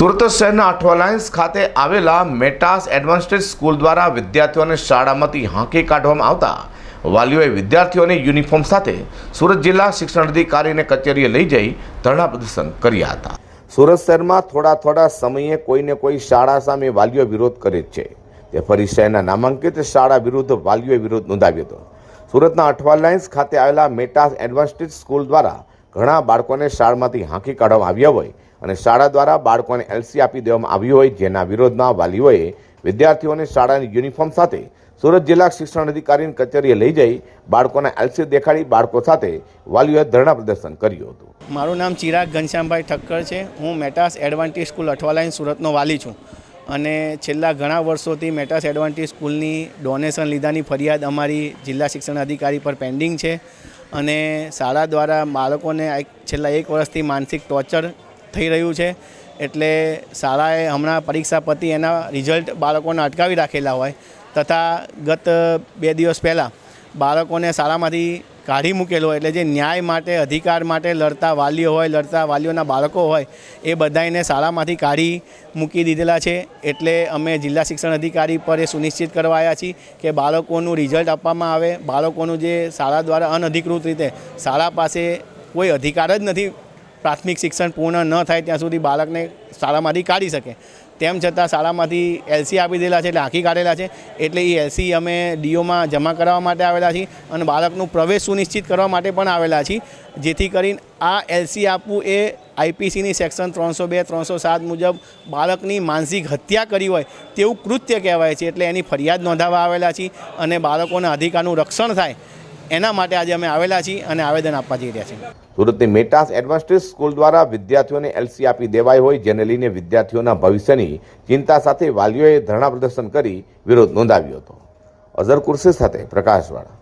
સુરત શહેરના અઠવાલાઇન્સ ખાતે આવેલા મેટાસ એડવાન્સ્ડ સ્કૂલ દ્વારા વિદ્યાર્થીઓને શાળામાંથી હાંકી કાઢવામાં આવતા વાલીઓએ વિદ્યાર્થીઓને યુનિફોર્મ સાથે સુરત જિલ્લા શિક્ષણ અધિકારીને કચેરીએ લઈ જઈ ધરણા પ્રદર્શન કર્યા હતા. સુરત શહેરમાં થોડા થોડા સમયે કોઈને કોઈ શાળા સામે વાલીઓ વિરોધ કરે છે. તે ફરી શહેરના નામાંકિત શાળા વિરુદ્ધ વાલીઓએ વિરોધ નોંધાવ્યો હતો. સુરતના અઠવાલાઇન્સ ખાતે આવેલા મેટાસ એડવાન્સ્ડ સ્કૂલ દ્વારા ઘણા બાળકોને શાળામાંથી હાંકી કાઢવામાં આવ્યા હોય અને શાળા દ્વારા બાળકોને એલસી આપી દેવામાં આવી હોય જેના વિરોધમાં વાલીઓએ વિદ્યાર્થીઓને શાળાની યુનિફોર્મ સાથે સુરત જિલ્લા શિક્ષણ અધિકારીની કચેરીએ લઈ જઈ બાળકોને એલસી દેખાડી બાળકો સાથે વાલીઓએ ધરણા પ્રદર્શન કર્યું હતું. મારું નામ ચિરાગ ઘનશ્યામભાઈ ઠક્કર છે. હું મેટાસ એડવાન્ટેજ સ્કૂલ અઠવાલાઈન સુરતનો વાલી છું અને છેલ્લા ઘણા વર્ષોથી મેટાસ એડવાન્ટેજ સ્કૂલની ડોનેશન લીધાની ફરિયાદ અમારી જિલ્લા શિક્ષણ અધિકારી પર પેન્ડિંગ છે. અને શાળા દ્વારા બાળકોને છેલ્લા એક વર્ષથી માનસિક ટોર્ચર થઈ રહ્યું છે. એટલે શાળાએ હમણાં પરીક્ષા પતી એના રિઝલ્ટ બાળકોને અટકાવી રાખેલા હોય. તથા ગત બે દિવસ પહેલાં બાળકોને શાળામાંથી કાઢી મૂકેલો એટલે જે ન્યાય માટે, અધિકાર માટે લડતા વાલીઓ હોય, લડતા વાલીઓના બાળકો હોય, એ બધાને શાળામાંથી કાઢી મૂકી દીધેલા છે. એટલે અમે જિલ્લા શિક્ષણ અધિકારી પર એ સુનિશ્ચિત કરવા આવ્યા છીએ કે બાળકોનું રિઝલ્ટ આપવામાં આવે. બાળકોનું જે શાળા દ્વારા અનધિકૃત રીતે શાળા પાસે કોઈ અધિકાર જ નથી, પ્રાથમિક શિક્ષણ પૂર્ણ ન થાય ત્યાં સુધી બાળકને શાળામાંથી કાઢી શકે. તેમ છતાં શાળામાંથી એલસી આપી દેલા છે, એટલે આંખી કાઢેલા છે. એટલે એ એલસી અમે ડીઓમાં જમા કરાવવા માટે આવેલા છીએ અને બાળકનું પ્રવેશ સુનિશ્ચિત કરવા માટે પણ આવેલા છીએ. જેથી કરીને આ એલસી આપવું એ આઈપીસીની સેક્શન ત્રણસો બે, ત્રણસો સાત મુજબ બાળકની માનસિક હત્યા કરી હોય તેવું કૃત્ય કહેવાય છે. એટલે એની ફરિયાદ નોંધાવવા આવેલા છીએ અને બાળકોના અધિકારનું રક્ષણ થાય. એના માટે આજે અમે આવેલા છીએ અને આવેદન આપવા જઈ રહ્યા છીએ. સુરતની મેટાસ એડવાન્સ્ડ સ્કૂલ દ્વારા વિદ્યાર્થીઓને એલસી આપી દેવાઈ હોય, જેને લઈને વિદ્યાર્થીઓના ભવિષ્યની ચિંતા સાથે વાલીઓએ ધરણા પ્રદર્શન કરી વિરોધ નોંધાવ્યો હતો. અઝર કુર્સી સાથે પ્રકાશવાળા.